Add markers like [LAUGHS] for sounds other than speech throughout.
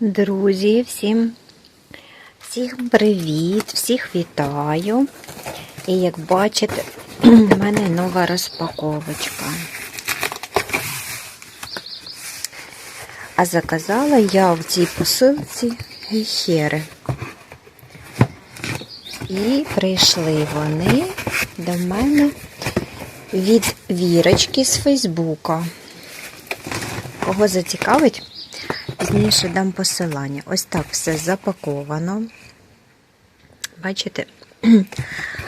Друзі, всім, всім привіт, всіх вітаю. І як бачите, [CLEARS THROAT] в мене нова розпаковочка. А заказала я в цій посилці гейхери. І прийшли вони до мене від вірочки з Фейсбука. Кого зацікавить? Пізніше дам посилання. Ось так все запаковано. Бачите, [CLEARS THROAT]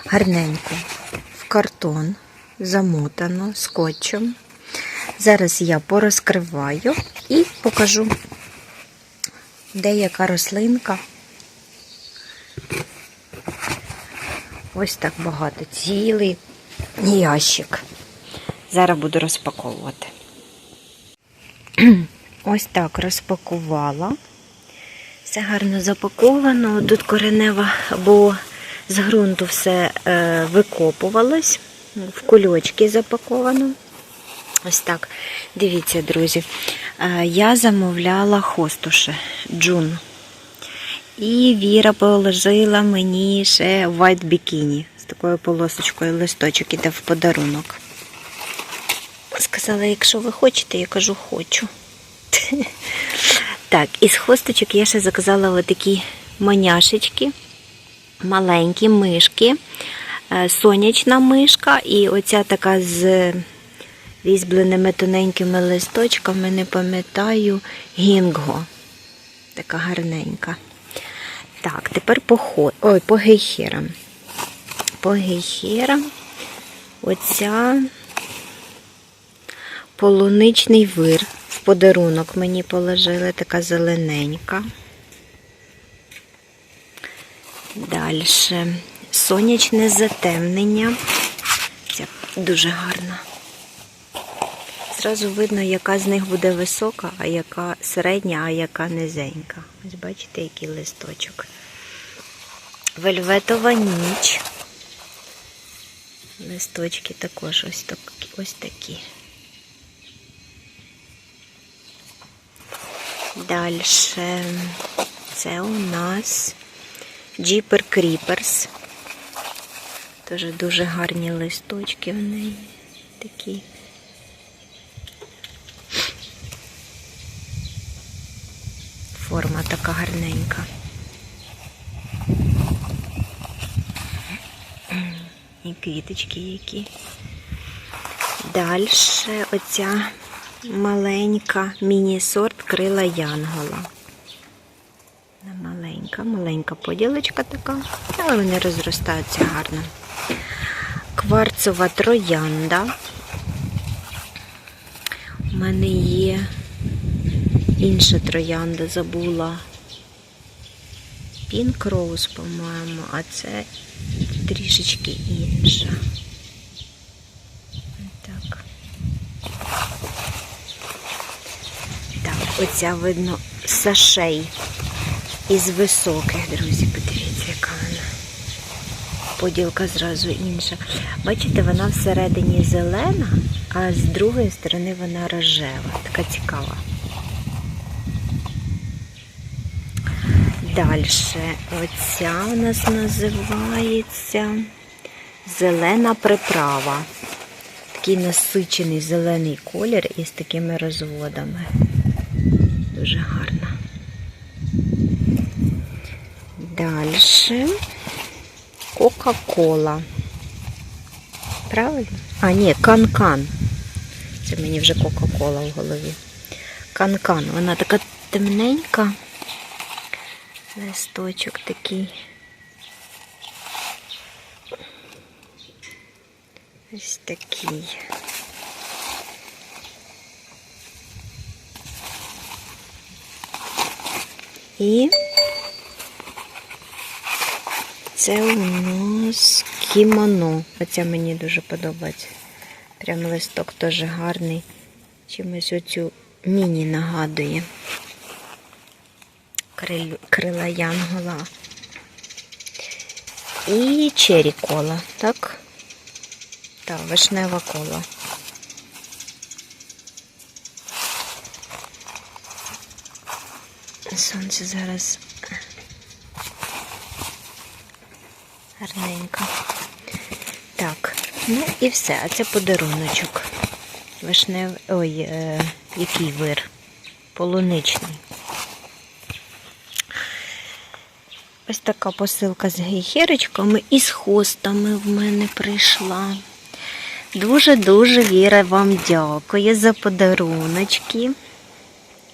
гарненько в картон замотано скотчем. Зараз я порозкриваю і покажу, де яка рослинка. Ось так багато. Цілий ящик. Зараз буду розпаковувати. [CLEARS THROAT] Ось так розпакувала. Все гарно запаковано. Тут коренева, бо з ґрунту все е, викопувалось, в кульочки запаковано. Ось так. Дивіться, друзі. Е, я замовляла хостуші джун. І Віра положила мені ще white бікіні з такою полосочкою листочок іде в подарунок. Сказала, якщо ви хочете, я кажу, хочу. [LAUGHS] Так, із хосточок я ще заказала отакі маняшечки, маленькі мишки, е, сонячна мишка і оця така з різьбленими тоненькими листочками, не пам'ятаю, гінго. Така гарненька. Так, тепер по, хо... Ой, по гейхерам. По гейхерам оця полуничний вир. Подарунок мені положили така зелененька. Далі сонячне затемнення. Ця дуже гарна. Зразу видно, яка з них буде висока, а яка середня, а яка низенька. Ось бачите, який листочок. Вельветова ніч. Листочки також ось такі. Ось такі. Далі це у нас Jeeper Creepers. Теж дуже гарні листочки в неї такі. Форма така гарненька. І квіточки які. Далі оця маленька міні-сорт крила Янгола. Маленька, маленька поділочка така, але вони розростаються гарно. Кварцова троянда. У мене є інша троянда забула. Pink Rose, по-моєму, а це трішечки інша. Так. Так, оця видно сашей із високих, друзі, подивіться, яка вона. Поділка зразу інша. Бачите, вона всередині зелена, а з другої сторони вона рожева. Така цікава. Далі, оця у нас називається зелена приправа. Такий насичений зелений колір із такими розводами. Дуже гарно. Далі Кока-Кола. Правильно? А, ні, канкан. Це мені вже Кока-Кола в голові. Канкан. Вона така темненька. Листочок такий. Ось такий. І це у нас кімоно. Оця мені дуже подобається. Прям листок теж гарний. Чимось оцю міні нагадує. Крил- крила янгола. І чері кола, так? Так, вишнева кола. Сонце зараз гарненько. Так, ну і все. А це подаруночок. Вишнев... Ой, е... який вир? Полуничний. Ось така посилка з гейхерочками і з хостами в мене прийшла. Дуже-дуже Віра вам дякую за подаруночки.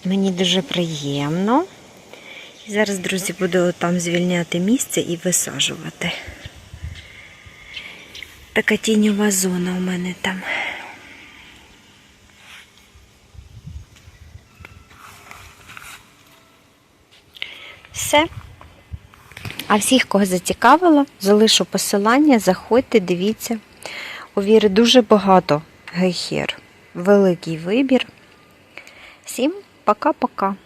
Мені дуже приємно. Зараз, друзі, буду там звільняти місце і висаджувати. Така тіньова зона у мене там. Все. А всіх, кого зацікавило, залишу посилання, заходьте, дивіться. У Віри дуже багато гейхер. Великий вибір. Всім пока-пока.